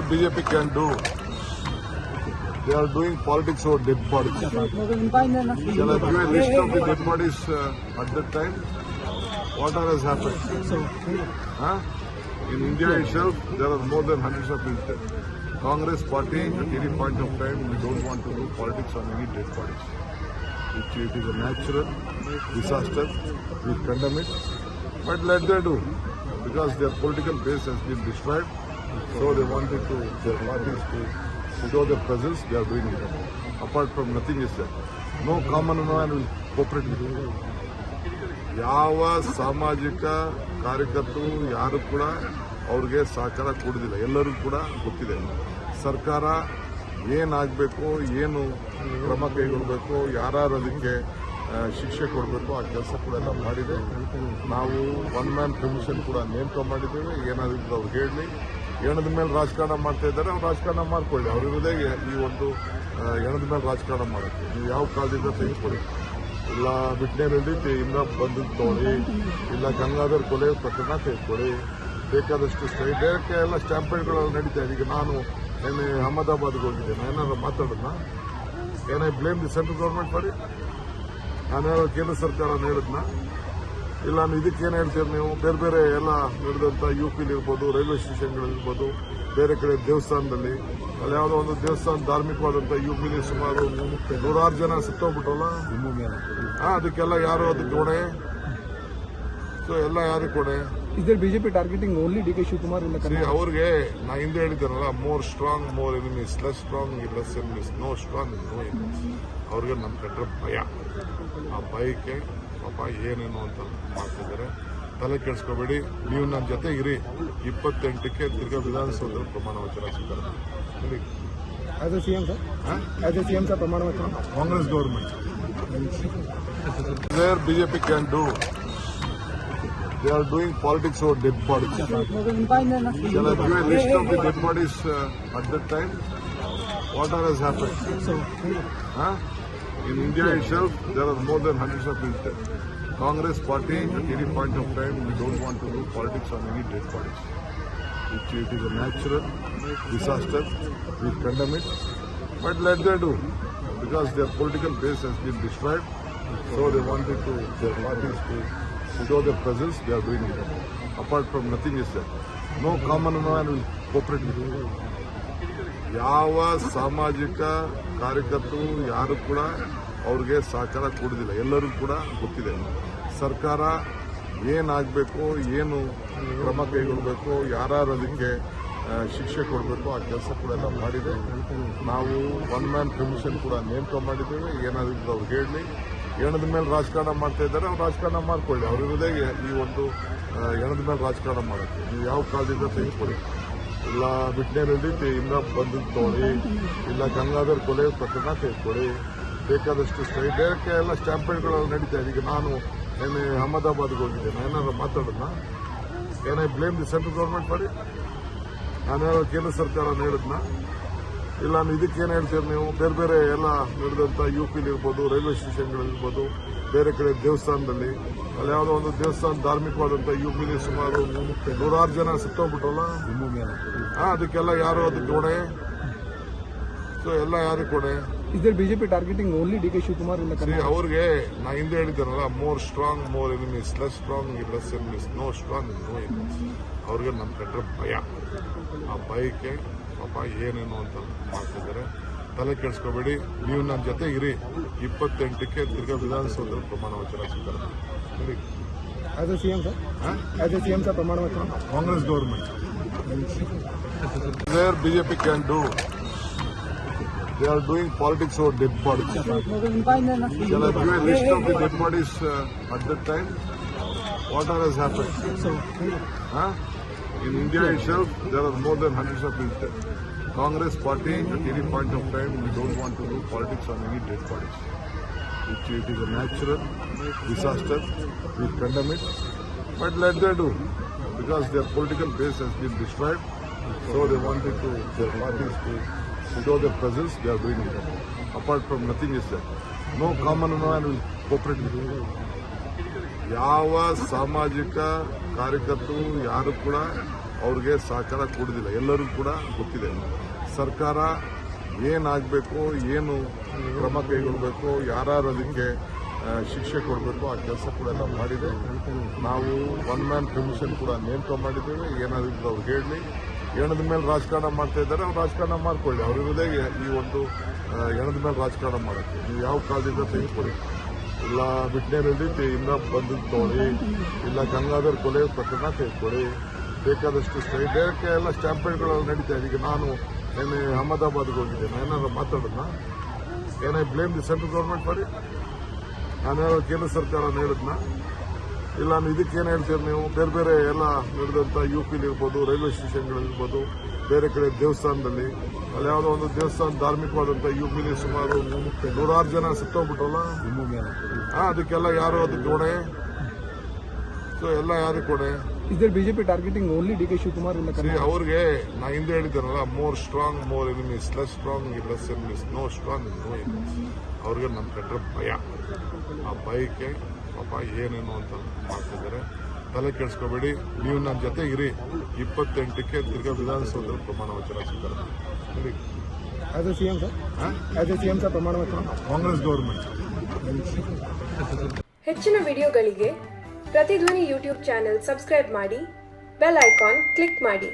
there BJP can do. They are doing politics over dead bodies. Shall I give a list of the dead bodies uh, at that time? What has happened? Huh? In India itself, there are more than hundreds of people. Congress party, at any point of time, we don't want to do politics on any dead bodies. It, it is a natural disaster. We condemn it. But let them do. Because their political base has been destroyed. So they wanted to, their parties to show their presence. They are doing it. Apart from nothing is there. No common man will cooperate with you. ಯಾವ ಸಾಮಾಜಿಕ ಕಾರ್ಯಕರ್ತರು ಯಾರು ಕೂಡ ಅವ್ರಿಗೆ ಸಹಕಾರ ಕೊಡೋದಿಲ್ಲ ಎಲ್ಲರೂ ಕೂಡ ಗೊತ್ತಿದೆ ಸರ್ಕಾರ ಏನಾಗಬೇಕು ಏನು ಕ್ರಮ ಕೈಗೊಳ್ಳಬೇಕು ಯಾರು ಅದಕ್ಕೆ ಶಿಕ್ಷೆ ಕೊಡಬೇಕು ಆ ಕೆಲಸ ಕೂಡ ಎಲ್ಲ ಮಾಡಿದೆ ನಾವು ಒನ್ ಮ್ಯಾನ್ ಕಮಿಷನ್ ಕೂಡ ನೇಮಕ ಮಾಡಿದ್ದೇವೆ ಏನಾದರೂ ಅವ್ರಿಗೆ ಹೇಳಲಿ ಎಣದ ಮೇಲೆ ರಾಜಕಾರಣ ಮಾಡ್ತಾ ಇದ್ದಾರೆ, ಅವ್ರು ರಾಜಕಾರಣ ಮಾಡ್ಕೊಳ್ಳಿ. ಅವ್ರ ಇರೋದೇ ಈ ಒಂದು ಹೆಣದ ಮೇಲೆ ರಾಜಕಾರಣ ಮಾಡೋಕ್ಕೆ. ನೀವು ಯಾವ ಕಾಲದಿಂದ ತೆಗೆದುಕೊಳ್ಳಿ. ಇಲ್ಲ ರೀತಿ ಇಂದ ಬಂದು ತಗೊಳ್ಳಿ. ಇಲ್ಲ ಗಂಗಾಧರ್ ಕೊಲೆ ಪ್ರಕರಣ ತೆಗೆದುಕೊಳ್ಳಿ. ಬೇಕಾದಷ್ಟು ಸ್ಟೈ ಡೈರೆಕ್ಟ್ ಎಲ್ಲ ಸ್ಟ್ಯಾಂಪೇಡ್ಗಳು ನಡೀತಾ ಇದೆ. ಈಗ ನಾನು ನಿನ್ನೆ ಅಹಮದಾಬಾದ್ಗೆ ಹೋಗಿದ್ದೇನೆ. ಏನಾದ್ರು ಮಾತಾಡೋಣ ಏನೇ, ಬ್ಲೇಮ್ ದಿ ಸೆಂಟ್ರಲ್ ಗೌರ್ಮೆಂಟ್ ಮಾಡಿ? ನಾನು ಕೇಂದ್ರ ಸರ್ಕಾರ ಹೇಳಿದ್ನ? ಇಲ್ಲ ನಾನು ಏನು ಹೇಳ್ತೀರಿ ನೀವು? ಬೇರೆ ಬೇರೆ ಎಲ್ಲ ನಡೆದಂಥ ಯು ಪಿಲಿ ಇರ್ಬೋದು ರೈಲ್ವೆ ಸ್ಟೇಷನ್ಗಳಿರ್ಬೋದು ಬೇರೆ ಕಡೆ ದೇವಸ್ಥಾನದಲ್ಲಿ ಅಲ್ಲಿ ಯಾವುದೋ ಒಂದು ದೇವಸ್ಥಾನ ಧಾರ್ಮಿಕವಾದಂಥ ಯು ಪಿಲಿ ಸುಮಾರು ನೂರಾರು ಜನ ಸುತ್ತೋಗ್ಬಿಟ್ಟಲ್ಲ ಹಾಂ ಅದಕ್ಕೆಲ್ಲ ಯಾರು ಅದಕ್ಕೆ ಕೊಡೆ ಸೊ ಎಲ್ಲ ಯಾರಿಗೆ ಕೊಡೆ Is there BJP targeting only D K Shivakumar? ಅವ್ರಿಗೆ ನಾ ಹಿಂದೆ ಹೇಳಿದ್ದೇನಲ್ಲ more strong more enemies less strong less enemies no strong no enemies ಅವ್ರಿಗೆ ನಮ್ಮ ಕಟ್ಟರೆ ಭಯ. ಆ ಭಯಕ್ಕೆ ಪಾಪ ಏನೇನು ಅಂತ ಮಾಡ್ತಿದ್ದಾರೆ. ತಲೆ ಕೆಡಿಸ್ಕೋಬೇಡಿ. ನೀವು ನನ್ನ ಜೊತೆ ಇರಿ. ಇಪ್ಪತ್ತೆಂಟಕ್ಕೆ ತಿರ್ಗಾ ವಿಧಾನಸೌಧದ ಪ್ರಮಾಣ ವಚನ ಸ್ವೀಕಾರ CM sir CM, sir, Pramana Vachana? Congress government. There BJP can do They are doing politics over dead bodies. Shall I give a list of the dead bodies uh, at that time? What has happened? Huh? In India itself, there are more than hundreds of people. Congress party, at any point of time, we don't want to do politics on any dead bodies. It, it is a natural disaster. We condemn it. But let them do, because their political base has been destroyed. So they wanted to, their parties to show their presence. They are doing it. Apart from nothing is there. No common man will cooperate with you. ಯಾವ ಸಾಮಾಜಿಕ ಕಾರ್ಯಕರ್ತರು ಯಾರು ಕೂಡ ಅವ್ರಿಗೆ ಸಹಕಾರ ಕೊಡೋದಿಲ್ಲ ಎಲ್ಲರಿಗೂ ಕೂಡ ಗೊತ್ತಿದೆ ಸರ್ಕಾರ ಏನಾಗಬೇಕು, ಏನು ಕ್ರಮ ಕೈಗೊಳ್ಳಬೇಕು ಯಾರು ಅದಕ್ಕೆ ಶಿಕ್ಷೆ ಕೊಡಬೇಕು, ಆ ಕೆಲಸ ಕೂಡ ಎಲ್ಲ ಮಾಡಿದೆ ನಾವು ಒನ್ ಮ್ಯಾನ್ ಕಮಿಷನ್ ಕೂಡ ನೇಮಕ ಮಾಡಿದ್ದೇವೆ ಏನಾದರೂ ಅವ್ರಿಗೆ ಹೇಳಲಿ ಎಣದ ಮೇಲೆ ರಾಜಕಾರಣ ಮಾಡ್ತಾ ಇದ್ದಾರೆ, ಅವ್ರು ರಾಜಕಾರಣ ಮಾಡ್ಕೊಳ್ಳಿ. ಅವ್ರ ಇರೋದೇ ಈ ಒಂದು ಹೆಣದ ಮೇಲೆ ರಾಜಕಾರಣ ಮಾಡುತ್ತೆ ನೀವು ಯಾವ ಕಾಲದಿಂದ ತೆಗೆದುಕೊಳ್ಳಿ? ಇಲ್ಲ ಬಿಟ್ನೇರೆಡ್ಡಿ ಇಂದ ಬಂದಿದ್ದು ತಗೊಳ್ಳಿ ಇಲ್ಲ ಗಂಗಾಧರ್ ಕೊಲೆ ಪ್ರಕರಣ ತೆಗೆದುಕೊಳ್ಳಿ. ಬೇಕಾದಷ್ಟು ಬೇರೆ ಎಲ್ಲ ಸ್ಟ್ಯಾಂಪೇಡ್ಗಳು ನಡೀತಾ ಇದೆ. ಈಗ ನಾನು ಏನೇ ಅಹಮದಾಬಾದ್ಗೆ ಹೋಗಿದ್ದೆ ಏನಾದ್ರು ಮಾತಾಡೋಣ ಏನೇ ಬ್ಲೇಮ್ ದಿ ಸೆಂಟ್ರಲ್ ಗೌರ್ಮೆಂಟ್ ಮಾಡಿ? ನಾನು ಕೇಂದ್ರ ಸರ್ಕಾರ ಹೇಳಿದ್ನ ಇಲ್ಲ ನಾನು ಇದಕ್ಕೇನು ಹೇಳ್ತೀರಿ ನೀವು? ಬೇರೆ ಬೇರೆ ಎಲ್ಲ ನಡೆದಂಥ ಯು ಪಿಲಿರ್ಬೋದು ರೈಲ್ವೆ ಸ್ಟೇಷನ್ಗಳಿರ್ಬೋದು ಬೇರೆ ಕಡೆ ದೇವಸ್ಥಾನದಲ್ಲಿ. ಅಲ್ಲಿ ಯಾವುದೋ ಒಂದು ದೇವಸ್ಥಾನ ಧಾರ್ಮಿಕವಾದಂಥ ಯು ಪಿಲಿ ಸುಮಾರು ನೂರಾರು ಜನ ಸುತ್ತೋಗ್ಬಿಟ್ರಲ್ಲ? ಹಾಂ ಅದಕ್ಕೆಲ್ಲ ಯಾರು ಅದಕ್ಕೆ ಕೊಡೆ ಸೊ ಎಲ್ಲ ಯಾರು ಕೊಡೆ Is BJP targeting only D K Shivakumar? ಅವ್ರಿಗೆ ನಾ ಹಿಂದೆ ಹೇಳಿದ್ದಾರಲ್ಲ more strong more enemies less strong less enemies no strong no enemies ಅವ್ರಿಗೆ ನಮ್ಮ ಕಂಡ್ರೆ ಭಯ. ಆ ಭಯಕ್ಕೆ ಪಾಪ ಏನೇನು ಅಂತ ಮಾಡ್ತಿದ್ದಾರೆ ತಲೆ ಕೆಡಿಸ್ಕೋಬೇಡಿ ನೀವು ನನ್ನ ಜೊತೆ ಇರಿ ಇಪ್ಪತ್ತೆಂಟಕ್ಕೆ ತಿರ್ಗಾ ವಿಧಾನಸೌಧದಲ್ಲಿ ಪ್ರಮಾಣ ವಚನ ಸ್ವೀಕಾರ ಮಾಡಿ. As a CM, sir? ಹಾ? As a CM, sir, Pramana Vachana? Congress government there BJP can do they are doing politics over dead bodies Shall I give a list of the dead bodies uh, at that time? What all has happened? Huh? In India itself, there are more than hundreds of people. Congress party, at any point of time, we don't want to do politics on any dead bodies. It, it is a natural disaster. We condemn it. But let them do. Because their political base has been destroyed. So they wanted to, their parties to show their presence. They are doing it. Apart from nothing is there. No common man will cooperate with it. ಯಾವ ಸಾಮಾಜಿಕ ಕಾರ್ಯಕರ್ತರು ಯಾರು ಕೂಡ ಅವ್ರಿಗೆ ಸಹಕಾರ ಕೊಡೋದಿಲ್ಲ. ಎಲ್ಲರಿಗೂ ಕೂಡ ಗೊತ್ತಿದೆ. ಸರ್ಕಾರ ಏನಾಗಬೇಕು, ಏನು ಕ್ರಮ ಕೈಗೊಳ್ಳಬೇಕು ಯಾರು ಅದಕ್ಕೆ ಶಿಕ್ಷೆ ಕೊಡಬೇಕು, ಆ ಕೆಲಸ ಕೂಡ ಎಲ್ಲ ಮಾಡಿದೆ. ನಾವು ಒನ್ ಮ್ಯಾನ್ ಕಮಿಷನ್ ಕೂಡ ನೇಮಕ ಮಾಡಿದ್ದೇವೆ. ಏನಾದ್ರು ಅವ್ರು ಹೇಳಲಿ ಎಣದ ಮೇಲೆ ರಾಜಕಾರಣ ಮಾಡ್ತಾ ಇದ್ದಾರೆ, ಅವ್ರು ರಾಜಕಾರಣ ಮಾಡ್ಕೊಳ್ಳಿ. ಅವರಿರೋದೇ ಈ ಒಂದು ಹೆಣದ ಮೇಲೆ ರಾಜಕಾರಣ ಮಾಡೋಕ್ಕೆ. ನೀವು ಯಾವ ಕಾಲದಿಂದ ತೆಗೆದುಕೊಳ್ಳಿ? ಇಲ್ಲ ವಿಜ್ಞಾನ ರೀತಿ ಇಂದ ಬಂದು ತಗೊಳ್ಳಿ ಇಲ್ಲ, ಗಂಗಾಧರ್ ಕೊಲೆ ಪ್ರಕರಣ ತೆಗೆದುಕೊಳ್ಳಿ ಬೇಕಾದಷ್ಟು ಡೈರೆಕ್ಟ್ ಎಲ್ಲ ಸ್ಟ್ಯಾಂಪೇಡ್ಗಳೆಲ್ಲ ನಡೀತಾ ಇದೆ. ಈಗ ನಾನು ಏನೇ ಅಹಮದಾಬಾದ್ಗೆ ಹೋಗಿದ್ದೆ ನಾನು ಏನಾದ್ರು ಮಾತಾಡೋಣ ಏನೇ ಬ್ಲೇಮ್ ದಿ ಸೆಂಟ್ರಲ್ ಗೌರ್ಮೆಂಟ್ ಮಾಡಿ? ನಾನು ಕೇಂದ್ರ ಸರ್ಕಾರ ಹೇಳಿದ್ನ? ಇಲ್ಲ ಇದಕ್ಕೆ ಇದಕ್ಕೇನು ಹೇಳ್ತೀರಿ ನೀವು? ಬೇರೆ ಬೇರೆ ಎಲ್ಲ ನಡೆದಂಥ ಯು ಪಿಲಿ ಇರ್ಬೋದು ರೈಲ್ವೆ ಸ್ಟೇಷನ್ಗಳಿರ್ಬೋದು ಬೇರೆ ಕಡೆ ದೇವಸ್ಥಾನದಲ್ಲಿ ಅಲ್ಲಿ ಯಾವುದೋ ಒಂದು ದೇವಸ್ಥಾನ ಧಾರ್ಮಿಕವಾದಂಥ ಯು ಪಿಲಿ ಸುಮಾರು ನೂರಾರು ಜನ ಸತ್ತೋಗ್ಬಿಟ್ರಲ್ಲ? ಹಾಂ ಅದಕ್ಕೆಲ್ಲ ಯಾರು ಅದಕ್ಕೆ ಹೊಣೆ? ಸೊ ಎಲ್ಲ ಯಾರಿಗೆ ಕೊಡೆ ಇದರ B J P targeting only the See, Karnataka? ಅವ್ರಿಗೆ ನಾ ಹಿಂದೆ ಹೇಳಿದ್ದೇನಲ್ಲ more strong more enemies less strong less enemies no strong no enemies ಅವ್ರಿಗೆ ನಮ್ಮ ಕಂಡ್ರೆ ಭಯ. ಆ ಭಯಕ್ಕೆ ಪಾಪ ಏನೇನು ಅಂತ ಮಾಡ್ತಿದ್ದಾರೆ ತಲೆ ಕೆಡಿಸ್ಕೋಬೇಡಿ ನೀವು ನನ್ನ ಜೊತೆ ಇರಿ ಇಪ್ಪತ್ತೆಂಟಕ್ಕೆ ತಿರ್ಗಾ ವಿಧಾನಸೌಧ ಪ್ರಮಾಣ ವಚನ ಸ್ವೀಕಾರ ಮಾಡಿ. As a CM, sir? ಹಾ? As a CM, sir, ಪ್ರಮಾಣ ವಚನ? ಕಾಂಗ್ರೆಸ್ ಗೌರ್ಮೆಂಟ್ ಹೆಚ್ಚಿನ ವಿಡಿಯೋಗಳಿಗೆ ಪ್ರತಿಧ್ವನಿ ಯೂಟ್ಯೂಬ್ ಚಾನೆಲ್ ಸಬ್ಸ್ಕ್ರೈಬ್ ಮಾಡಿ ಬೆಲ್ ಐಕಾನ್ ಕ್ಲಿಕ್ ಮಾಡಿ